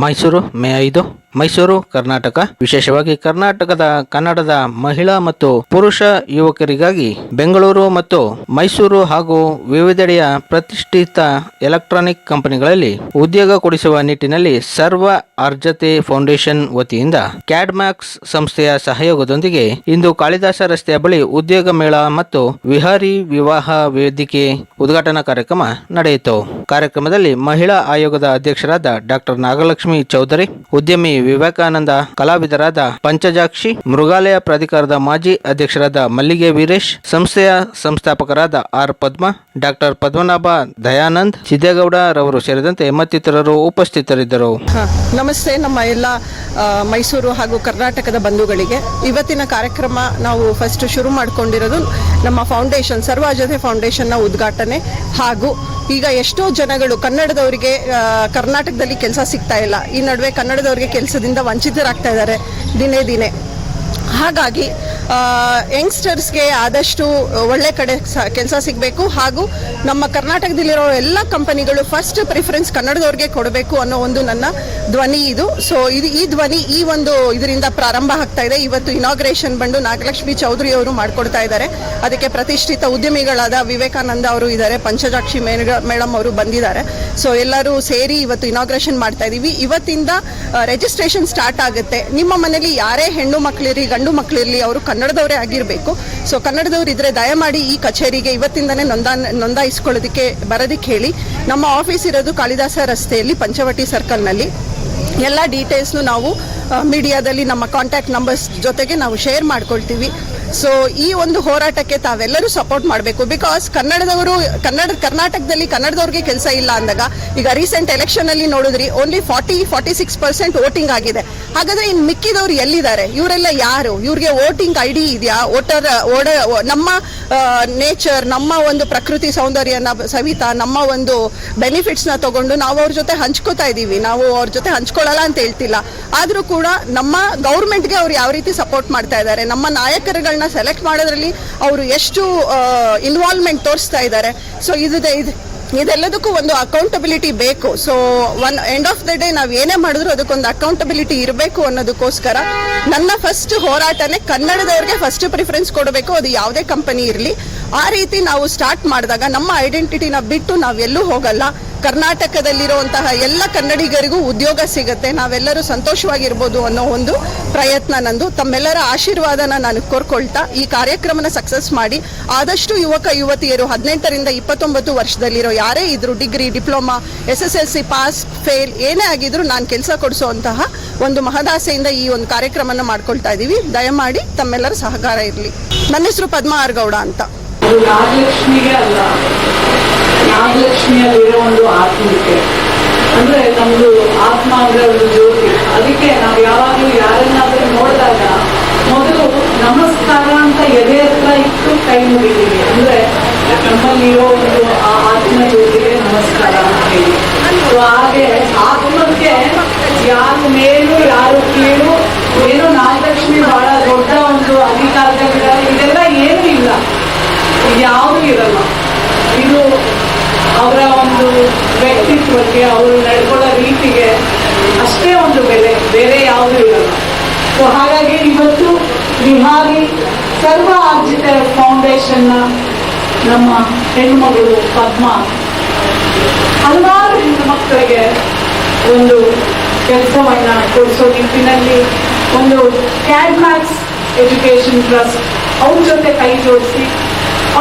ಮೈಸೂರು, ಮೇ ಐದು. ಮೈಸೂರು, ಕರ್ನಾಟಕ. ವಿಶೇಷವಾಗಿ ಕರ್ನಾಟಕದ, ಕನ್ನಡದ ಮಹಿಳಾ ಮತ್ತು ಪುರುಷ ಯುವಕರಿಗಾಗಿ ಬೆಂಗಳೂರು ಮತ್ತು ಮೈಸೂರು ಹಾಗೂ ವಿವಿಧೆಡೆಯ ಪ್ರತಿಷ್ಠಿತ ಎಲೆಕ್ಟ್ರಾನಿಕ್ ಕಂಪನಿಗಳಲ್ಲಿ ಉದ್ಯೋಗ ಕೊಡಿಸುವ ನಿಟ್ಟಿನಲ್ಲಿ ಸರ್ವ ಅರ್ಜತೆ ಫೌಂಡೇಶನ್ ವತಿಯಿಂದ ಕ್ಯಾಡ್ಮ್ಯಾಕ್ಸ್ ಸಂಸ್ಥೆಯ ಸಹಯೋಗದೊಂದಿಗೆ ಇಂದು ಕಾಳಿದಾಸ ರಸ್ತೆಯ ಬಳಿ ಉದ್ಯೋಗ ಮೇಳ ಮತ್ತು ವಿಹಾರಿ ವಿವಾಹ ವೇದಿಕೆ ಉದ್ಘಾಟನಾ ಕಾರ್ಯಕ್ರಮ ನಡೆಯಿತು. ಕಾರ್ಯಕ್ರಮದಲ್ಲಿ ಮಹಿಳಾ ಆಯೋಗದ ಅಧ್ಯಕ್ಷರಾದ ಡಾಕ್ಟರ್ ನಾಗಲಕ್ಷ್ಮಿ ಚೌಧರಿ, ಉದ್ಯಮಿ ವಿವೇಕಾನಂದ, ಕಲಾವಿದರಾದ ಪಂಚಜಾಕ್ಷಿ, ಮೃಗಾಲಯ ಪ್ರಾಧಿಕಾರದ ಮಾಜಿ ಅಧ್ಯಕ್ಷರಾದ ಮಲ್ಲಿಗೆ ವೀರೇಶ್, ಸಂಸ್ಥೆಯ ಸಂಸ್ಥಾಪಕರಾದ ಆರ್ ಪದ್ಮ, ಡಾಕ್ಟರ್ ಪದ್ಮನಾಭ ದಯಾನಂದ್, ಸಿದ್ದೇಗೌಡ ರವರು ಸೇರಿದಂತೆ ಮತ್ತಿತರರು ಉಪಸ್ಥಿತರಿದ್ದರು. ನಮಸ್ತೆ ನಮ್ಮ ಎಲ್ಲ ಮೈಸೂರು ಹಾಗೂ ಕರ್ನಾಟಕದ ಬಂಧುಗಳಿಗೆ. ಇವತ್ತಿನ ಕಾರ್ಯಕ್ರಮ ನಾವು ಫಸ್ಟ್ ಶುರು ಮಾಡ್ಕೊಂಡಿರೋದು ನಮ್ಮ ಫೌಂಡೇಶನ್ ಸರ್ವಾಜತೆ ಜೊತೆ ಫೌಂಡೇಶನ್ನ ಉದ್ಘಾಟನೆ ಹಾಗೂ ಈಗ ಎಷ್ಟೋ ಜನಗಳು, ಕನ್ನಡದವರಿಗೆ ಕರ್ನಾಟಕದಲ್ಲಿ ಕೆಲಸ ಸಿಗ್ತಾ ಇಲ್ಲ. ಈ ನಡುವೆ ಕನ್ನಡದವರಿಗೆ ಕೆಲಸದಿಂದ ವಂಚಿತರಾಗ್ತಾ ಇದ್ದಾರೆ ದಿನೇ ದಿನೇ. ಹಾಗಾಗಿ ಯಂಗ್ಸ್ಟರ್ಸ್ಗೆ ಆದಷ್ಟು ಒಳ್ಳೆ ಕಡೆ ಕೆಲಸ ಸಿಗಬೇಕು ಹಾಗೂ ನಮ್ಮ ಕರ್ನಾಟಕದಲ್ಲಿರೋ ಎಲ್ಲ ಕಂಪನಿಗಳು ಫಸ್ಟ್ ಪ್ರಿಫರೆನ್ಸ್ ಕನ್ನಡದವ್ರಿಗೆ ಕೊಡಬೇಕು ಅನ್ನೋ ಒಂದು ನನ್ನ ಧ್ವನಿ ಇದು. ಸೊ ಇದು ಈ ಧ್ವನಿ ಈ ಒಂದು ಇದರಿಂದ ಪ್ರಾರಂಭ ಆಗ್ತಾ ಇದೆ. ಇವತ್ತು ಇನಾಗ್ರೇಷನ್ ಬಂದು ನಾಗಲಕ್ಷ್ಮಿ ಚೌಧರಿ ಅವರು ಮಾಡ್ಕೊಡ್ತಾ ಇದ್ದಾರೆ. ಅದಕ್ಕೆ ಪ್ರತಿಷ್ಠಿತ ಉದ್ಯಮಿಗಳಾದ ವಿವೇಕಾನಂದ ಅವರು ಇದ್ದಾರೆ, ಪಂಚಜಾಕ್ಷಿ ಮೇಡಮ್ ಅವರು ಬಂದಿದ್ದಾರೆ. ಸೊ ಎಲ್ಲರೂ ಸೇರಿ ಇವತ್ತು ಇನಾಗ್ರೇಷನ್ ಮಾಡ್ತಾ ಇದ್ದೀವಿ ಇವತ್ತಿಂದ ರಿಜಿಸ್ಟ್ರೇಷನ್ ಸ್ಟಾರ್ಟ್ ಆಗುತ್ತೆ. ನಿಮ್ಮ ಮನೆಯಲ್ಲಿ ಯಾರೇ ಹೆಣ್ಣು ಮಕ್ಕಳಿರಲಿ ಗಂಡು ಮಕ್ಕಳಿರಲಿ ಅವರು ಕನ್ನಡದವರೇ ಆಗಿರಬೇಕು. ಸೊ ಕನ್ನಡದವ್ರು ಇದ್ರೆ ದಯಮಾಡಿ ಈ ಕಚೇರಿಗೆ ಇವತ್ತಿಂದನೇ ನೋಂದಾ, ನೋಂದಾಯಿಸ್ಕೊಳ್ಳೋದಕ್ಕೆ ಬರೋದಕ್ಕೆ ಹೇಳಿ. ನಮ್ಮ ಆಫೀಸ್ ಇರೋದು ಕಾಳಿದಾಸ ರಸ್ತೆಯಲ್ಲಿ, ಪಂಚವಟಿ ಸರ್ಕಲ್ನಲ್ಲಿ ಎಲ್ಲ ಡೀಟೇಲ್ಸ್ನು ನಾವು ಮೀಡಿಯಾದಲ್ಲಿ ನಮ್ಮ ಕಾಂಟ್ಯಾಕ್ಟ್ ನಂಬರ್ಸ್ ಜೊತೆಗೆ ನಾವು ಶೇರ್ ಮಾಡ್ಕೊಳ್ತೀವಿ. ಸೊ ಈ ಒಂದು ಹೋರಾಟಕ್ಕೆ ತಾವೆಲ್ಲರೂ ಸಪೋರ್ಟ್ ಮಾಡಬೇಕು. ಬಿಕಾಸ್ ಕನ್ನಡದವರು, ಕನ್ನಡ, ಕರ್ನಾಟಕದಲ್ಲಿ ಕನ್ನಡದವ್ರಿಗೆ ಕೆಲಸ ಇಲ್ಲ ಅಂದಾಗ, ಈಗ ರೀಸೆಂಟ್ ಎಲೆಕ್ಷನ್ ಅಲ್ಲಿ ನೋಡಿದ್ರಿ only forty forty six percent voting ಆಗಿದೆ. ಹಾಗಾದ್ರೆ ಇನ್ ಮಿಕ್ಕಿದವ್ರು ಎಲ್ಲಿದ್ದಾರೆ? ಇವರೆಲ್ಲ ಯಾರು? ಇವ್ರಿಗೆ ವೋಟಿಂಗ್ ಐ ಡಿ ಇದೆಯಾ? ವೋಟರ್ ಓಡ ನಮ್ಮ ನೇಚರ್ ನಮ್ಮ ಒಂದು ಪ್ರಕೃತಿ ಸೌಂದರ್ಯನ ಸವಿತಾ ನಮ್ಮ ಒಂದು ಬೆನಿಫಿಟ್ಸ್ನ ತಗೊಂಡು ನಾವು ಅವ್ರ ಜೊತೆ ಹಂಚ್ಕೋತಾ ಇದೀವಿ. ನಾವು ಅವ್ರ ಜೊತೆ ಹಂಚ್ಕೊಳ್ಳಲ್ಲ ಅಂತ ಹೇಳ್ತಿಲ್ಲ. ಆದ್ರೂ ಕೂಡ ನಮ್ಮ ಗೌರ್ಮೆಂಟ್ಗೆ ಅವ್ರು ಯಾವ ರೀತಿ ಸಪೋರ್ಟ್ ಮಾಡ್ತಾ ಇದ್ದಾರೆ. ನಮ್ಮ ನಾಯಕರುಗಳನ್ನ ಸೆಲೆಕ್ಟ್ ಮಾಡೋದ್ರಲ್ಲಿ ಅವರು ಎಷ್ಟು ಇನ್ವಾಲ್ವ್ಮೆಂಟ್ ತೋರಿಸ್ತಾ ಇದ್ದಾರೆ. ಸೊ ಇದು ಇದು, ಇದೆಲ್ಲದಕ್ಕೂ ಒಂದು ಅಕೌಂಟಬಿಲಿಟಿ ಬೇಕು. So one end of the day ನಾವು ಏನೇ ಮಾಡಿದ್ರು ಅದಕ್ಕೊಂದು ಅಕೌಂಟಬಿಲಿಟಿ ಇರಬೇಕು ಅನ್ನೋದಕ್ಕೋಸ್ಕರ ನನ್ನ ಫಸ್ಟ್ ಹೋರಾಟನೇ ಕನ್ನಡದವ್ರಿಗೆ ಫಸ್ಟ್ ಪ್ರಿಫರೆನ್ಸ್ ಕೊಡಬೇಕು. ಅದು ಯಾವುದೇ ಕಂಪನಿ ಇರಲಿ. ಆ ರೀತಿ ನಾವು ಸ್ಟಾರ್ಟ್ ಮಾಡಿದಾಗ ನಮ್ಮ ಐಡೆಂಟಿಟಿನ ಬಿಟ್ಟು ನಾವೆಲ್ಲೂ ಹೋಗಲ್ಲ. ಕರ್ನಾಟಕದಲ್ಲಿರುವಂತಹ ಎಲ್ಲ ಕನ್ನಡಿಗರಿಗೂ ಉದ್ಯೋಗ ಸಿಗುತ್ತೆ. ನಾವೆಲ್ಲರೂ ಸಂತೋಷವಾಗಿರ್ಬೋದು ಅನ್ನೋ ಒಂದು ಪ್ರಯತ್ನ ನಂದು. ತಮ್ಮೆಲ್ಲರ ಆಶೀರ್ವಾದನ ನಾನು ಕೋರ್ಕೊಳ್ತಾ ಈ ಕಾರ್ಯಕ್ರಮನ ಸಕ್ಸಸ್ ಮಾಡಿ ಆದಷ್ಟು ಯುವಕ, ಯುವತಿಯರು ಹದಿನೆಂಟರಿಂದ ಇಪ್ಪತ್ತೊಂಬತ್ತು ವರ್ಷದಲ್ಲಿರೋ ಯಾರೇ ಇದ್ರು degree, diploma, S S L C pass fail ಏನೇ ಆಗಿದ್ರು ನಾನು ಕೆಲಸ ಕೊಡಿಸುವಂತಹ ಒಂದು ಮಹದಾಸೆಯಿಂದ ಈ ಒಂದು ಕಾರ್ಯಕ್ರಮನ ಮಾಡ್ಕೊಳ್ತಾ ಇದ್ದೀವಿ ದಯಮಾಡಿ ತಮ್ಮೆಲ್ಲರ ಸಹಕಾರ ಇರಲಿ. ನನ್ನ ಹೆಸರು ಪದ್ಮ ಅಂತ. ಗೌಡ ಅಂತ ಅದು ನಾಗಲಕ್ಷ್ಮಿಗೆ ಅಲ್ಲ ನಾಗಲಕ್ಷ್ಮಿಯಲ್ಲಿರೋ ಒಂದು ಆತ್ಮಕ್ಕೆ ಅಂದ್ರೆ ನಮ್ದು ಆತ್ಮ ಅಂದ್ರೆ ಒಂದು ಜ್ಯೋತಿ. ಅದಕ್ಕೆ ನಾವು ಯಾವಾಗಲೂ ಯಾರನ್ನಾದ್ರೂ ನೋಡಿದಾಗ ಮೊದಲು ನಮಸ್ಕಾರ ಅಂತ ಎದೆ ಹತ್ರ ಇಟ್ಟು ಕೈ ಮುಗಿದೀವಿ ಅಂದ್ರೆ ನಮ್ಮಲ್ಲಿರೋ ಒಂದು ಆ ಆತ್ಮ ಜ್ಯೋತಿಗೆ ನಮಸ್ಕಾರ ಅಂತ ಹೇಳಿ. ಸೊ ಹಾಗೆ ಆತ್ಮಕ್ಕೆ ಯಾರು ಮೇಲು, ಯಾರು ಕೀಳು, ಏನೋ ನಾಗಲಕ್ಷ್ಮಿ ಬಹಳ ದೊಡ್ಡ ಒಂದು ಅಧಿಕಾರದಲ್ಲಿ ಇದೆಲ್ಲ ಏನೂ ಇಲ್ಲ. ಯಾವುದು ಇರಲ್ಲ ಇದು ಅವರ ಒಂದು ವ್ಯಕ್ತಿತ್ವಕ್ಕೆ ಅವರು ನಡ್ಕೊಳ್ಳೋ ರೀತಿಗೆ ಅಷ್ಟೇ ಒಂದು ಬೆಲೆ, ಬೇರೆ ಯಾವುದೂ ಇರಲ್ಲ. ಸೊ ಹಾಗಾಗಿ ಇವತ್ತು ವಿಹಾರಿ ಸರ್ವ ಆರ್ಜಿತ ಫೌಂಡೇಶನ್ನ ನಮ್ಮ ಹೆಣ್ಮಗಳು ಪದ್ಮ ಹಲವಾರು ಹೆಣ್ಣು ಮಕ್ಕಳಿಗೆ ಒಂದು ಕೆಲಸವನ್ನ ಕೊಡಿಸೋ ನಿಟ್ಟಿನಲ್ಲಿ ಒಂದು ಕ್ಯಾಡ್ಮ್ಯಾಕ್ಸ್ ಎಜುಕೇಶನ್ ಟ್ರಸ್ಟ್ ಅವ್ರ ಜೊತೆ ಕೈ ಜೋಡಿಸಿ,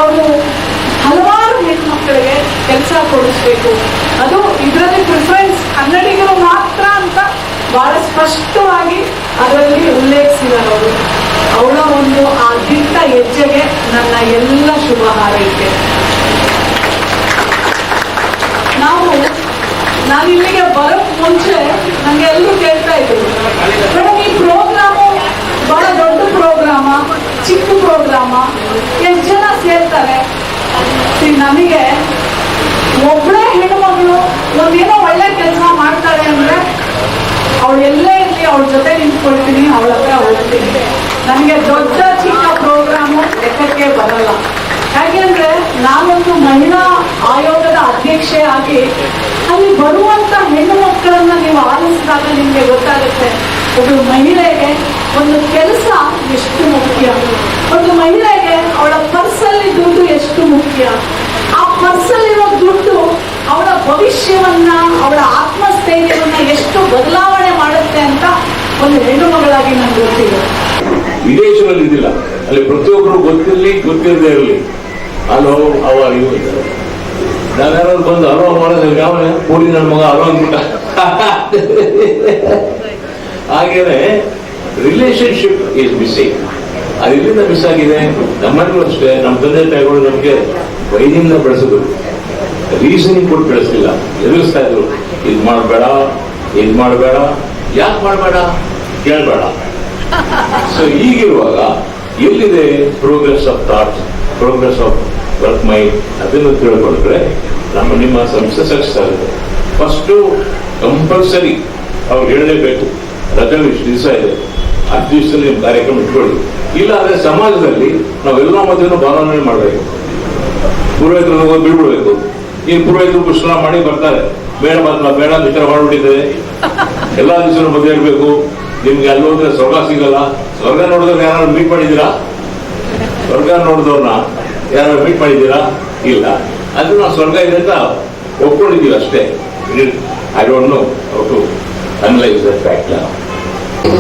ಅವರು ಹಲವಾರು ಹೆಣ್ಮಕ್ಕಳಿಗೆ ಕೆಲಸ ಕೊಡಿಸ್ಬೇಕು. ಅದು ಇದರಲ್ಲಿ ಪ್ರಿಫರೆನ್ಸ್ ಕನ್ನಡಿಗರು ಮಾತ್ರ ಅಂತ ಬಹಳ ಸ್ಪಷ್ಟವಾಗಿ ಅದರಲ್ಲಿ ಉಲ್ಲೇಖಿಸಿದ್ದಾರೆ ಅವರು. ಅವಳ ಒಂದು ಆ ದಿಟ್ಟ ಹೆಜ್ಜೆಗೆ ನನ್ನ ಎಲ್ಲ ಶುಭ ಹಾರೈಕೆ. ನಾವು, ನಾನು ಇಲ್ಲಿಗೆ ಬರೋಕ್ ಮುಂಚೆ ನಂಗೆ ಎಲ್ಲರೂ ಕೇಳ್ತಾ ಇದ್ರು. ಈ ಪ್ರೋಗ್ರಾಮು ಬಹಳ ದೊಡ್ಡ ಪ್ರೋಗ್ರಾಮ ಚಿಕ್ಕ ಪ್ರೋಗ್ರಾಮ ಎಷ್ಟು ಜನ ಸೇರ್ತಾರೆ? ನಮಗೆ ಒಂದೇನೋ ಒಳ್ಳೆ ಕೆಲಸ ಮಾಡ್ತಾಳೆ ಅಂದ್ರೆ ಅವಳು ಎಲ್ಲೇ ಇರಲಿ, ಅವಳ ಜೊತೆ ನಿಂತ್ಕೊಳ್ತೀನಿ, ಅವಳ ಹತ್ರ ಹೋಗ್ತೀನಿ. ನನಗೆ ದೊಡ್ಡ ಚಿಕ್ಕ ಪ್ರೋಗ್ರಾಮು ಲೆಕ್ಕಕ್ಕೆ ಬರಲ್ಲ. ಯಾಕೆಂದ್ರೆ ನಾನೊಂದು ಮಹಿಳಾ ಆಯೋಗದ ಅಧ್ಯಕ್ಷೆ ಆಗಿ ಅಲ್ಲಿ ಬರುವಂತ ಹೆಣ್ಣು ಮಕ್ಕಳನ್ನ ನೀವು ಆಲಿಸಿದಾಗ ನಿಮಗೆ ಗೊತ್ತಾಗುತ್ತೆ ಒಂದು ಮಹಿಳೆಗೆ ಒಂದು ಕೆಲಸ ಎಷ್ಟು ಮುಖ್ಯ? ಒಂದು ಮಹಿಳೆಗೆ ಅವಳ ಪರ್ಸಲ್ಲಿ ದುಡ್ಡು ಎಷ್ಟು ಮುಖ್ಯ? ಆ ಪರ್ಸಲ್ಲಿರೋ ದುಡ್ಡು ಅವಳ ಭವಿಷ್ಯವನ್ನ ಅವಳ ಆತ್ಮಸ್ಥೈರ್ಯವನ್ನ ಎಷ್ಟು ಬದಲಾವಣೆ ಮಾಡುತ್ತೆ ಅಂತ ಒಂದು ಹೆಣ್ಣು ಮಗಳಾಗಿ ನನಗೆ ಗೊತ್ತಿದೆ ವಿದೇಶದಲ್ಲಿ ಇದಿಲ್ಲ ಅಲ್ಲಿ ಪ್ರತಿಯೊಬ್ಬರು ಗೊತ್ತಿರಲಿ, ಗೊತ್ತಿರದೇ ಇರಲಿ. ಅಲೋ ಅವ ನಾನು ಯಾರಾದ್ರು ಬಂದು ಹಲೋ ಮಾಡಿದ್ರೆ ಯಾವ ಕೂಡಿ ನನ್ನ ಮಗ ಹಲೋ ಅಂದ್ಬಿಟ್ಟ ಹಾಗೇನೆ ರಿಲೇಶನ್ಶಿಪ್ ಈಸ್ ಮಿಸ್ಸಿಂಗ್ ಅದು ಇಲ್ಲಿಂದ ಮಿಸ್ ಆಗಿದೆ? ನಮ್ಮಲ್ಲೂ ಅಷ್ಟೇ. ನಮ್ಮ ತಂದೆ ತಾಯಿಗಳು ನಮಗೆ ವೈದ್ಯಿಂದ ಬೆಳೆಸಿದ್ರು. ರೀಸನಿಂಗ್ ಕೊಟ್ಟು ಬೆಳೆಸಲಿಲ್ಲ ಎದುರಿಸ್ತಾ ಇದ್ರು ಇದು ಮಾಡಬೇಡ ಇದು ಮಾಡಬೇಡ ಯಾಕೆ ಮಾಡಬೇಡ ಕೇಳಬೇಡ. ಸೊ ಈಗಿರುವಾಗ ಎಲ್ಲಿದೆ progress of thought progress of work mind ಅದನ್ನು ತಿಳ್ಕೊಂಡ್ರೆ ನಮ್ಮ ನಿಮ್ಮ ಸಂಸ್ಥೆ ಸಕ್ಸಸ್ ಆಗುತ್ತೆ. ಫಸ್ಟು ಕಂಪಲ್ಸರಿ ಅವ್ರು ಹೇಳಲೇಬೇಕು. ರಜೆ ಇಷ್ಟು ದಿವಸ ಇದೆ. ಹತ್ತು ದಿವಸದಲ್ಲಿ ನಿಮ್ಮ ಕಾರ್ಯಕ್ರಮ ಇಟ್ಕೊಳ್ಳಿ. ಇಲ್ಲ ಅಂದ್ರೆ ಸಮಾಜದಲ್ಲಿ ನಾವೆಲ್ಲ ಮಧ್ಯೆ ಭಾವನೆ ಮಾಡಬೇಕು. ಹೋಗಿ ಬಿಡ್ಬಿಡ್ಬೇಕು ಈ ಪುರೋಹಿತರು ಪುಷ್ಕರ ಮಾಡಿ ಬರ್ತಾರೆ. ಬೇಡ ಮಾತ್ರ, ಬೇಡ ವಿಚಾರ ಮಾಡಿಬಿಟ್ಟಿದ್ದೇನೆ ಎಲ್ಲಾ ದಿವಸ ಮದುವೆ ಇರಬೇಕು ನಿಮ್ಗೆ ಅಲ್ಲಿ ಹೋದ್ರೆ ಸ್ವರ್ಗ ಸಿಗಲ್ಲ. ಸ್ವರ್ಗ ನೋಡಿದ್ರೆ ಯಾರು ಮೀಟ್ ಮಾಡಿದ್ದೀರಾ? ಸ್ವರ್ಗ ನೋಡಿದವ್ರನ್ನ ಯಾರು ಮೀಟ್ ಮಾಡಿದ್ದೀರಾ? ಇಲ್ಲ. ಅದು ನಾವು ಸ್ವರ್ಗ ಇದೆ ಅಂತ ಒಪ್ಕೊಂಡಿದ್ದೀವಿ ಅಷ್ಟೇ. I don't know to analyse that fact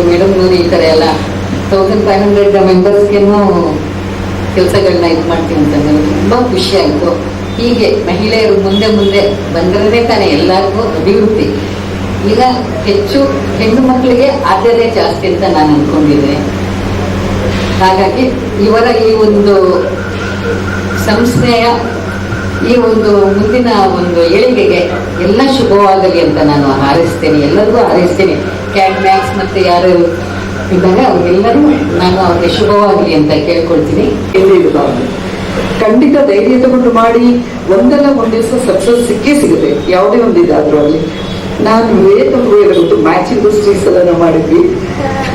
madam ನೋಡಿ ಈ ಥರ ಎಲ್ಲ ತೌಸಂಡ್ ಫೈವ್ ಹಂಡ್ರೆಡ್ ಮೆಂಬರ್ಸ್ಗೆನೂ ಕೆಲಸಗಳನ್ನ ಇದು ಮಾಡ್ತೀವಿ ಅಂತ ತುಂಬ ಖುಷಿ ಆಯಿತು. ಹೀಗೆ ಮಹಿಳೆಯರು ಮುಂದೆ ಮುಂದೆ ಬಂದರೆ ತಾನೇ ಎಲ್ಲರಿಗೂ ಅಭಿವೃದ್ಧಿ. ಈಗ ಹೆಚ್ಚು ಹೆಣ್ಣು ಮಕ್ಕಳಿಗೆ ಆದ್ಯತೆ ಜಾಸ್ತಿ ಅಂತ ನಾನು ಅಂದ್ಕೊಂಡಿದ್ದೆ ಹಾಗಾಗಿ ಇವರ ಈ ಒಂದು ಸಂಸ್ಥೆಯ ಈ ಒಂದು ಮುಂದಿನ ಒಂದು ಏಳಿಗೆಗೆ ಎಲ್ಲ ಶುಭವಾಗಲಿ ಅಂತ ನಾನು ಹಾರೈಸ್ತೇನೆ. ಎಲ್ಲರಿಗೂ ಹಾರೈಸ್ತೇನೆ. ಕ್ಯಾಟ್ ಮ್ಯಾಕ್ಸ್ ಮತ್ತು ಯಾರು ಇದ್ದಾಗ ಅವ್ರಿಗೆಲ್ಲರೂ ನಾನು ಅವ್ರಿಗೆ ಶುಭವಾಗಲಿ ಅಂತ ಕೇಳ್ಕೊಳ್ತೀನಿ. ಖಂಡಿತ ಧೈರ್ಯ ತಗೊಂಡು ಮಾಡಿ ಒಂದಲ್ಲ ಒಂದ್ ದಿವಸ ಸಕ್ಸಸ್ ಸಿಕ್ಕೇ ಸಿಗುತ್ತೆ. ಯಾವುದೇ ಒಂದು ಇದಾದ್ರೂ ಅಲ್ಲಿ ನಾನು ವೇದ ಗೊತ್ತು. ಮ್ಯಾಚ್ ಇಂಡಸ್ಟ್ರೀಸ್ ಎಲ್ಲ ಮಾಡಿದ್ವಿ.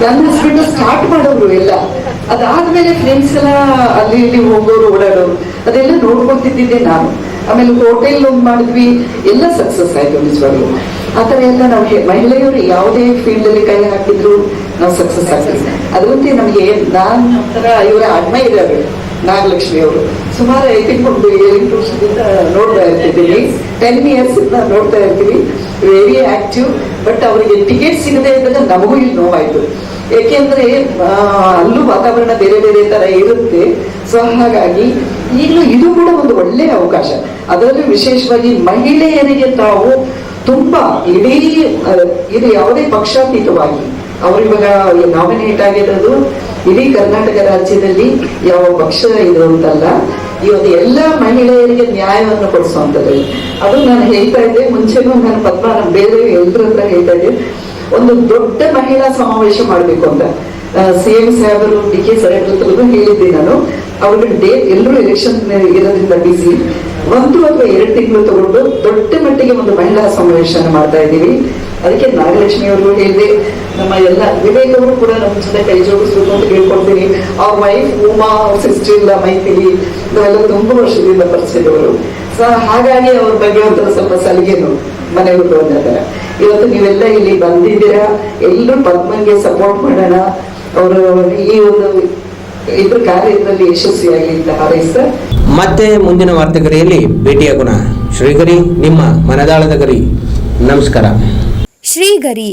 ನನ್ನ ಹಸ್ಬೆಂಡ್ ಸ್ಟಾರ್ಟ್ ಮಾಡೋರು ಎಲ್ಲ. ಅದಾದ್ಮೇಲೆ ಫ್ರೆಂಡ್ಸ್ ಎಲ್ಲ ಅಲ್ಲಿ ಇಲ್ಲಿ ಹೋಗೋರು, ಓಡಾಡೋರು, ಅದೆಲ್ಲ ನೋಡ್ಕೊತಿದ್ದೆ ನಾನು. ಆಮೇಲೆ ಹೋಟೆಲ್ ಒಂದು ಮಾಡಿದ್ವಿ. ಎಲ್ಲ ಸಕ್ಸಸ್ ಆಯ್ತು ನಿಜವಾಗ್ಲು. ಆತರ ಎಲ್ಲ ನಾವು ಮಹಿಳೆಯವರು ಯಾವುದೇ ಫೀಲ್ಡ್ ಅಲ್ಲಿ ಕೈ ಹಾಕಿದ್ರು ನಾವು ಸಕ್ಸಸ್ ಆಗ್ತೀವಿ. ಅದರಂತೆ ನಮಗೆ ನಾನು ಒಂಥರ ಇವರ ಅಡ್ಮೈರ್ ನಾಗಲಕ್ಷ್ಮಿ ಅವರು. ಸುಮಾರು ಐ ತಿಂಕ್ ಒಂದು ಏಳೆಂಟು ವರ್ಷದಿಂದ ನೋಡ್ತಾ ಇರ್ತಿದ್ದೀನಿ. ಟೆನ್ ಇಯರ್ಸ್ ಇಂದ ನೋಡ್ತಾ ಇರ್ತೀವಿ ವೆರಿ ಆಕ್ಟಿವ್ ಬಟ್ ಅವರಿಗೆ ಟಿಕೆಟ್ ಸಿಗದೆ ಇದ್ದಾಗ ನಮಗೂ ಇಲ್ಲಿ ನೋವಾಯ್ತು. ಏಕೆಂದ್ರೆ ಅಲ್ಲೂ ವಾತಾವರಣ ಬೇರೆ ಬೇರೆ ತರ ಇರುತ್ತೆ. ಸೊ ಹಾಗಾಗಿ ಈಗಲೂ ಇದು ಕೂಡ ಒಂದು ಒಳ್ಳೆಯ ಅವಕಾಶ. ಅದರಲ್ಲೂ ವಿಶೇಷವಾಗಿ ಮಹಿಳೆಯರಿಗೆ ತಾವು ತುಂಬಾ ಇಡೀ ಇದು ಯಾವುದೇ ಪಕ್ಷಾತೀತವಾಗಿ. ಅವರು ಇವಾಗ ನಾಮಿನೇಟ್ ಆಗಿರೋದು ಇಡೀ ಕರ್ನಾಟಕ ರಾಜ್ಯದಲ್ಲಿ ಯಾವ ಪಕ್ಷ ಇದು ಅಂತಲ್ಲ. ಇವತ್ತು ಎಲ್ಲಾ ಮಹಿಳೆಯರಿಗೆ ನ್ಯಾಯವನ್ನು ಕೊಡಿಸುವಂಥದ್ದು. ಅದು ನಾನು ಹೇಳ್ತಾ ಇದ್ದೆ. ಮುಂಚೆನೂ ನಾನು ಪದ್ಮ ಬೇರೆ ಎಲ್ಲರ ಹತ್ರ ಹೇಳ್ತಾ ಇದ್ದೆ. ಒಂದು ದೊಡ್ಡ ಮಹಿಳಾ ಸಮಾವೇಶ ಮಾಡಬೇಕು ಅಂತ. ಸಿ ಎಂ ಸಾಹೇಬರು, ಡಿ ಕೆ ಸಾಹೇಬ್ರ ಹೇಳಿದ್ದೆ ನಾನು. ಅವ್ರಿಗೆ ಡೇ ಎಲ್ಲರೂ ಎಲೆಕ್ಷನ್ ಇರೋದ್ರಿಂದ ಬಿಸಿ ಒಂದು ಅಥವಾ ಎರಡು ತಿಂಗಳು ತಗೊಂಡು ದೊಡ್ಡ ಮಟ್ಟಿಗೆ ಒಂದು ಮಹಿಳಾ ಸಮಾವೇಶನ ಮಾಡ್ತಾ ಇದ್ದೀವಿ. ಅದಕ್ಕೆ ನಾಗಲಕ್ಷ್ಮಿ ಅವರು ಹೇಳಿದೆ ನಮ್ಮ ಎಲ್ಲ ವಿವೇಕ್ ಕೂಡ ನಮ್ಮ ಜೊತೆ ಕೈ ಜೋಡಿಸ್ಬೇಕು ಅಂತ ಹೇಳ್ಕೊಡ್ತೀನಿ ಅವ್ರ ವೈಫ್ ಉಮಾ ಅವ್ರ ಸಿಸ್ಟರ್ ಇಲ್ಲ ಮೈಥಿಲಿ ಇವೆಲ್ಲ ತುಂಬಾ ವರ್ಷದಿಂದ ಪರಿಚಯದವರು. ಸೊ ಹಾಗಾಗಿ ಅವ್ರ ಬಗ್ಗೆ ಒಂಥರ ಸ್ವಲ್ಪ ಸಲಿಗೆನು ಮನೆಯವರು ಬಂದಿದ್ದಾರೆ ಇವತ್ತು ನೀವೆಲ್ಲ ಇಲ್ಲಿ ಬಂದಿದ್ದೀರಾ? ಎಲ್ಲರೂ ಪದ್ಮಂಗೆ ಸಪೋರ್ಟ್ ಮಾಡೋಣ. ಅವರು ಈ ಒಂದು ಇದ್ರ ಕಾರ್ಯದಲ್ಲಿ ಯಶಸ್ವಿಯಾಗಿ ಅಂತ ಹಾರೈಸ್ತಾ. ಮತ್ತೆ ಮುಂದಿನ ವಾರ್ತೆಗರಿಯಲ್ಲಿ ಭೇಟಿಯಾಗೋಣ ಶ್ರೀಗರಿ ನಿಮ್ಮ ಮನದಾಳದ ಗರಿ. ನಮಸ್ಕಾರ. ಶ್ರೀಗರಿ